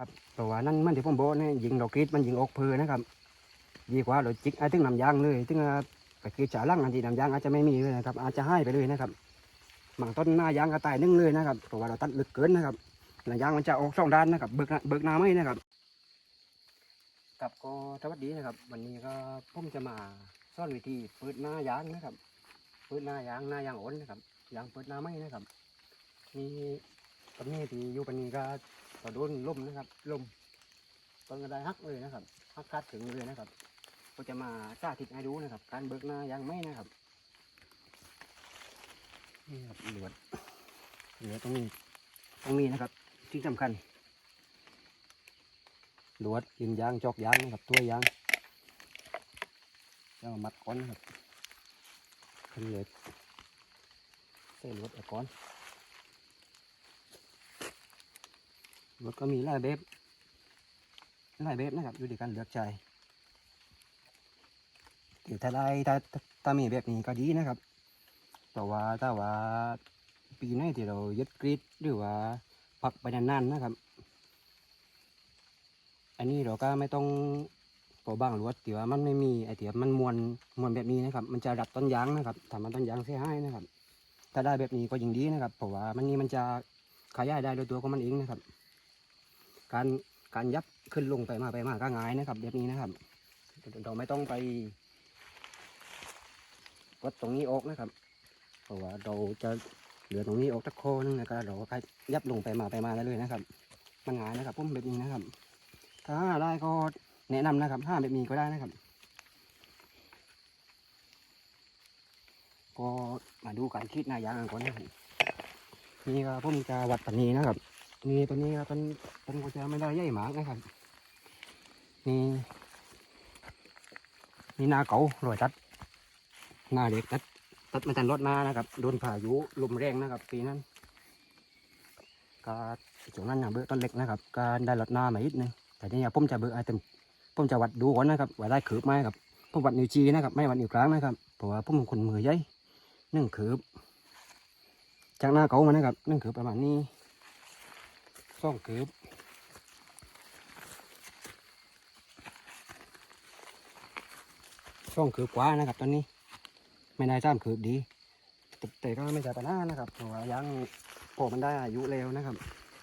ครับเพราะว่านั่นมันที่ผมบอกนี่ยิงดอกกรีดมันยิงออกเพลนะครับดีกว่าเราจิกไอ้ถึงน้ำยางเลยถึงไปกรีดฉาลังอันที่น้ำยางอาจจะไม่มีเลยนะครับ อาจจะให้ไปเลยนะครับบางต้นหน้ายางก็ตายนึ่งเลยนะครับเพราะว่าเราตัดลึกเกินนะครับหน้ายางมันจะออกสองด้านนะครับ เบิกเบิกน้าไม่นะครับกับก็สวัสดีนะครับ วันนี้ก็ผมจะมาสอนวิธีเปิดหน้ายางนะครับเปิดหน้ายางหน้ายางอ่อนนะครับยางเปิดหน้าไม่นะครับนี่ตอนนี้ที่อยู่ปันนี้ก็ โดนลมนะครับลมต้นกระไดหักเลยนะครับหักคาดถึงเลยนะครับ ก็จะมาสาธิตให้ดูนะครับ การเบิกหน้ายางไม่นะครับนี่ครับเหลือดเหลือดตรงนี้ตรงนี้นะครับ ที่สำคัญหลวดยินยางจอกยางนะครับ ตัวยางแล้วมามัดก้อนนะครับขึ้นเลยใส่หลวดก้อน รถก็มีหลายแบบหลายแบบนะครับ อยู่ที่การเลือกใจถือถ้าได้ถ้าถ้าถ้ามีแบบนี้ก็ดีนะครับ แต่ว่าถ้าว่าปีไหนที่เรายึดกรีดหรือว่าพักไปนานๆนะครับ อันนี้เราก็ไม่ต้องปอบางรวดที่ว่ามันไม่มีไอเดียมันมวนมวนแบบนี้นะครับ มันจะรับต้นยางนะครับทำมันต้นยางเสียหายนะครับ ถ้าได้แบบนี้ก็ยิ่งดีนะครับ เพราะว่ามันนี่มันจะขยายได้โดยตัวของมันเองนะครับ การการยับขึ้นลงไปมาไปมาก็ง่ายนะครับแบบนี้นะครับเราไม่ต้องไปกดตรงนี้ออกนะครับ เพราะว่าเราจะเหลือตรงนี้ออกตะโคนึงนะครับเราก็ยับลงไปมาไปมาได้เลยนะครับ มันง่ายนะครับพุ่มแบบนี้นะครับ ถ้าหาได้ก็แนะนำนะครับห้าแบบนี้ก็ได้นะครับ ก็มาดูการคิดนายางก่อนนะครับนี่ก็ผมจะวัดปันนี้นะครับ นี่ตัวนี้ครับต้นต้นก็จะไม่ได้ใหญ่มากนะครับนี่นี่นาเก๋าลอยตัดนาเด็กตัดตัดม่ทันรถนานะครับโดนพายุลมแรงนะครับ ปีนั้นก็ช่วงนั้นนะเบอร์ต้นเล็กนะครับก็ได้รถนามาอีกนึงแต่นี่ผมจะเบอร์ไอ้ตึงผมจะวัดดูก่อนนะครับว่าได้ขืบไหมครับผมวัดนิ้วจีนะครับ ไม่วัดนิ้วกลางนะครับเพราะว่าผมเป็นคนมือใหญ่นึ่งขืบจากหน้าเก๋ามานะครับนึ่งขืบประมาณนี้ ซ่องเกือบซ่องเกือบกว่านะครับตอนนี้ ไม่ได้จ้ามเกือบดี แต่ก็ไม่ใช่ปัญหานะครับเพราะว่ายังพอมันได้อายุแล้วนะครับ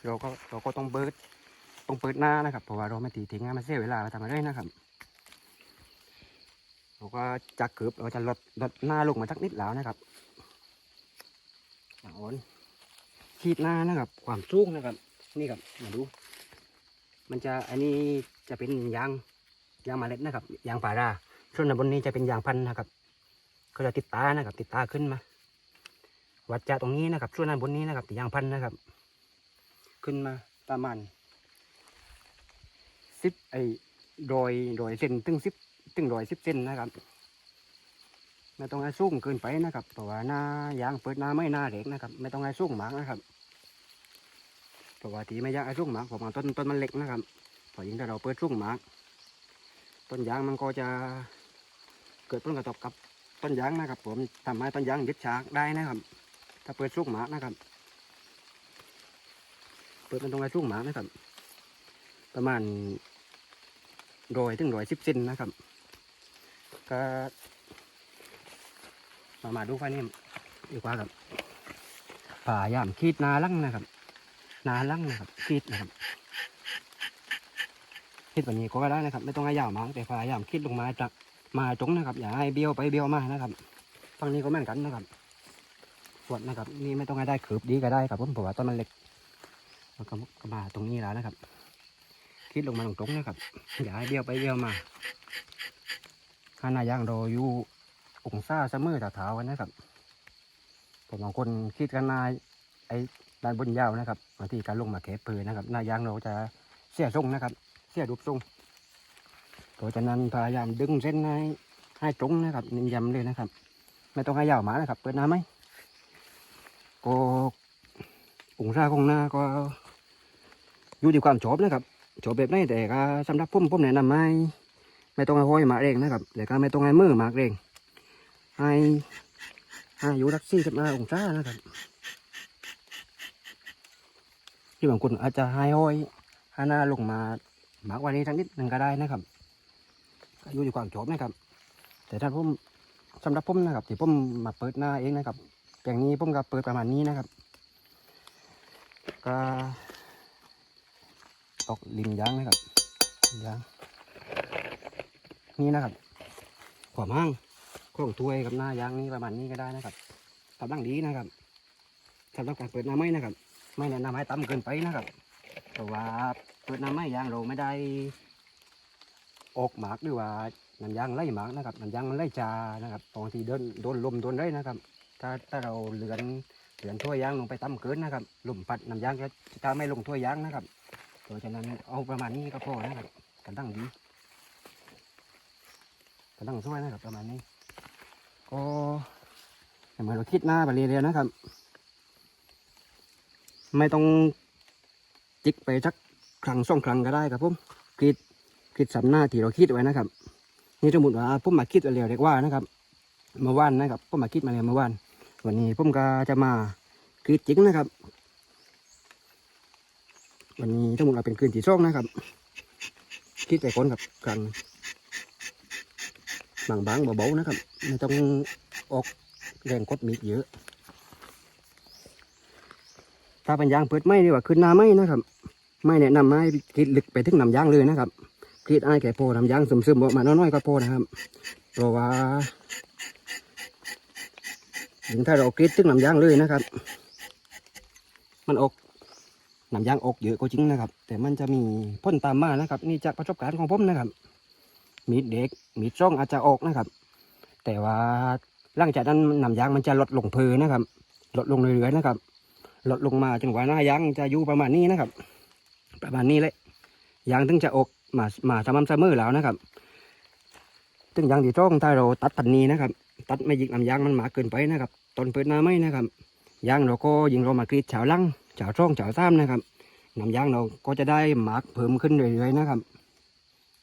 เราก็เราก็ต้องเปิดต้องเปิดหน้านะครับเพราะว่าเราไม่ตีทิ้งให้มันเสียเวลาไปทำอะไรนะครับเราก็จากเกือบเราจะลดลดหน้าลงมาสักนิดแล้วนะครับอ่อนขีดหน้านะครับ ความสูงนะครับ นี่ครับมาดู มันจะอันนี้จะเป็นยางยางเล็ดนะครับยางป่าราส่วนอันบนนี้จะเป็นยางพันนะครับ ก็จะติดตานะครับ ติดตาขึ้นมา วัดจากตรงนี้นะครับส่วนอันบนนี้นะครับที่ยางพันนะครับ ขึ้นมาประมาณสิบไอ้รอยรอยเซนถึงสิบถึงรอยสิบเซนนะครับไม่ต้องให้สูงเกินไปนะครับเพราะว่าหน้ายางเปิดหน้าไม่หน้าเด็กนะครับ ไม่ต้องให้สูงมากนะครับ เพราะว่าที่ไม่ยากให้รุ่งหมากเพราะว่าต้นต้นมันเล็กนะครับพอยิ่งถ้าเราเปิดรุ่งหมากต้นยางมันก็จะเกิดผลกระทบกับต้นยางนะครับ ผมทำให้ต้นยางยึดฉากได้นะครับ ถ้าเปิดรุ่งหมากนะครับ เปิดมันตรงไอ้รุ่งหมากนะครับ ประมาณร้อยถึงร้อยสิบเซนนะครับ ก็มามาดูไฟนี่ดีกว่าครับป่ายามขีดนาลังนะครับ นาลังนะครับคิดนะครับคิดแบบนี้ก็ได้นะครับ ไม่ต้องให้ยาวมากแต่พยายามคิดลงมาจากมาตรงนะครับ อย่าให้เบี้ยวไปเบี้ยวมานะครับฝั่งนี้ก็เหมือนกันนะครับปวดนะครับ นี่ไม่ต้องให้ได้ขืบดีก็ได้ครับผมเพราะว่าต้นมันเล็กมันก็มาตรงนี้แล้วนะครับ คิดลงมาตรงๆนะครับ อย่าให้เบี้ยวไปเบี้ยวมาขนาดย่างเราอยู่องศาเสมอแต่เท้ากันนะครับผมบางคนคิดกันนายไอ้ ด้านบนยาวนะครับบางทีการลงมาแคบเพลนะครับ หน้ายางเราจะเสียทรงนะครับ เสียรูปทรงเพราะฉะนั้นพยายามดึงเส้นให้ให้ตรงนะครับย้ำเลยนะครับ ไม่ต้องให้ยาวหมานะครับ เปิดน้าไหมก็องศาของหน้าก็อยู่ที่ความชอบนะครับชอบแบบไหนแต่ก็สำหรับผมผมแนะนำไม่ไม่ต้องให้ห้อยหมาเร่งนะครับแต่ก็ไม่ต้องให้มือหมาเร่งให้ให้อยู่รักซี่สิบห้าองศานะครับ ที่บางคนอาจจะให้ห้อยถ้าหน้าลงมาหมากว่านี้ทั้งนิดหนึ่งก็ได้นะครับก็อยู่ที่ความชอบนะครับ แต่ถ้าผมสำหรับผมนะครับที่ผมมาเปิดหน้าเองนะครับอย่างนี้ผมก็เปิดประมาณนี้นะครับ ก็ตอกริมยางนะครับยางนี่นะครับความห้างของถ้วยกับหน้ายางนี่ประมาณนี้ก็ได้นะครับกำลังดีนะครับสำหรับการเปิดหน้าไม้นะครับ ไม่แนะนำให้ต่ำเกินไปนะครับเพราะว่าเปิดน้าไม้ยางเราไม่ได้ ออกหมากหรือว่าน้ำยางไล่หมากนะครับน้ำยางมันไล่จานะครับบางทีโดนโดนลมโดนได้นะครับ ถ้าถ้าเราเลือนเลือนถ้วยยางลงไปต่ำเกินนะครับลมพัดน้ำยางจะจะไม่ลงถ้วยยางนะครับเพราะฉะนั้นเอาประมาณนี้ก็พอนะครับกันตั้งดีกันตั้งช่วยนะครับประมาณนี้ก็เหมือนเราคิดหน้าไปเรื่อยๆนะครับ ไม่ต้องจิกไปสักครั้งสองครั้งก็ได้ครับผมกรีดกรีดสำหน้าที่เราคิดไว้นะครับ นี่สมมติว่าผมมาคิดไว้แล้วเรียกว่านะครับเมื่อวานนะครับผมมาคิดมาแล้วเมื่อวานวันนี้ผมก็จะมากรีดจิกนะครับ วันนี้สมมติว่าเป็นคืนที่สองนะครับคิดไปคนกับครั้งบางบางๆเบาๆนะครับไม่ต้องออกแรงกดมีดเยอะ ถ้าเป็นยางเปิดไม่ดีกว่าขึ้นหน้าไม่นะครับ ไม่แนะนำให้กรีดลึกไปถึงนำยางเลยนะครับกรีดไอ้ายแก่โพนำยางซึมๆออกมาน้อยๆก็โพนะครับเพราะว่าถึงถ้าเรากรีดถึงนำยางเลยนะครับ มันออกนำยางออกเยอะก็จริงนะครับ แต่มันจะมีพ่นตามมานะครับ นี่จากประสบการณ์ของผมนะครับ มีเด็กมีดจ้องอาจจะออกนะครับ แต่ว่าหลังจากนั้นนำยางมันจะลดลงเพลนะครับลดลงเรื่อยๆนะครับ ลดลงมาจนกว่าหน้ายางจะอยู่ประมาณนี้นะครับ ประมาณนี้เลยยางถึงจะออกมามาสม่ำเสมอแล้วนะครับถึงยางที่ต้องถ้าเราตัดตันนี้นะครับ ตัดไม่ยิงลำยางมันหมาเกินไปนะครับตอนเปิดหน้าไม่นะครับยางเราก็ยิงเรามากรีดเฉาลังเฉาช่องเฉาซ้ำนะครับน้ำยางเราก็จะได้หมากเพิ่มขึ้นเรื่อยๆนะครับ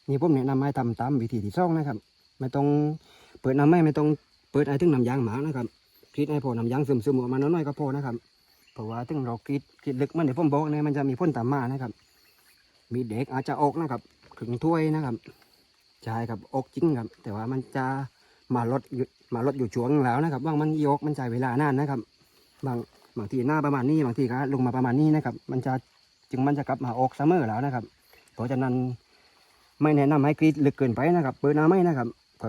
นี่ผมแนะนำให้ทำตามวิธีที่ช่องนะครับ ไม่ต้องเปิดน้ำไม่ไม่ต้องเปิดไอ้ถึงน้ำยางหมานะครับกรีดให้พอน้ำยางซึมๆออกมาน้อยๆก็พอนะครับ เพราะว่าถึงเรากรีดกรีดลึกมันเดี๋ยวผมบอกเนี่ยมันจะมีพ่นตามมานะครับ มีเด็กอาจจะออกนะครับถึงถ้วยนะครับใช่ครับออกจริงครับ แต่ว่ามันจะมาลดมาลดอยู่ช่วงแล้วนะครับว่างมันอีอกมันใช้เวลานานนะครับ บางบางทีหน้าประมาณนี้บางทีก็ลงมาประมาณนี้นะครับ มันจะจึงมันจะกลับมาออกเสมเมอร์แล้วนะครับ เพราะฉะนั้นไม่แนะนำให้กรีดลึกเกินไปนะครับ เปิดน้ำไม่นะครับ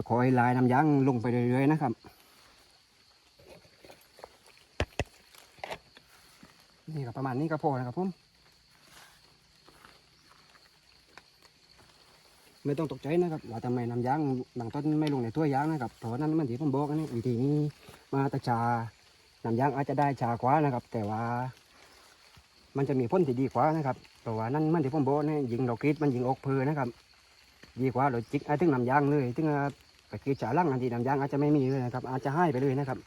ค่อยๆลายน้ำยางลงไปเรื่อยๆนะครับ นี่ก็ประมาณนี้ก็พอนะครับผมไม่ต้องตกใจนะครับว่าทำไมน้ำยางบางต้นไม่ลงในถ้วยางนะครับเพราะนั้นมันที่ผมบอกนี่วิธีนี้มาตะชาน้ำยางอาจจะได้ชากว่านะครับ แต่ว่า มันจะมีพ้นที่ดีกว่านะครับเพราะว่านั่นมันที่ผมบอกนี่ยิงดอกกรีดมันยิงออกเพลนะครับ ดีกว่าเราจิกไอ้ถึงน้ำยางเลยถึงไปกรีดฉาล่างอันที่น้ำยางอาจจะไม่มีเลยนะครับ อาจจะให้ไปเลยนะครับ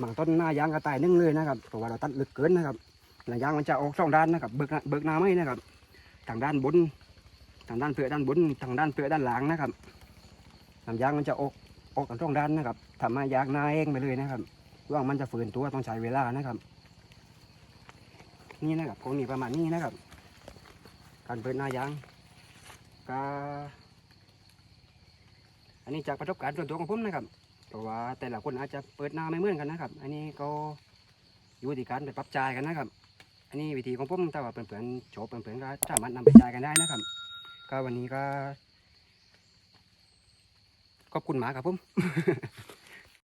บางต้นหน้ายางก็ตายนึ่งเลยนะครับเพราะว่าเราตัดลึกเกินนะครับ หลังยางมันจะออกสองด้านนะครับเบิกเบิกหน้าไม่นะครับทางด้านบนทางด้านเปลือกด้านบนทางด้านเปลือกด้านหลังนะครับลำยางมันจะออกออกกันสองด้านนะครับทำให้ยางหน้าเองไปเลยนะครับว่ามันจะฝืนตัวต้องใช้เวลานะครับ นี่นะครับคงมีประมาณนี้นะครับ การเปิดหน้ายางก็อันนี้จากประสบการณ์ส่วนตัวของผมนะครับเพราะว่าแต่ละคนอาจจะเปิดหน้าไม่เหมือนกันนะครับ อันนี้ก็อยู่ที่การไปปรับจ่ายกันนะครับ อันนี้วิธีของผมถ้าว่าเพื่อนๆโฉบเพื่อนๆก็สามารถนำไปจ่ายกันได้นะครับ ก็วันนี้ก็ขอบคุณหมาครับผม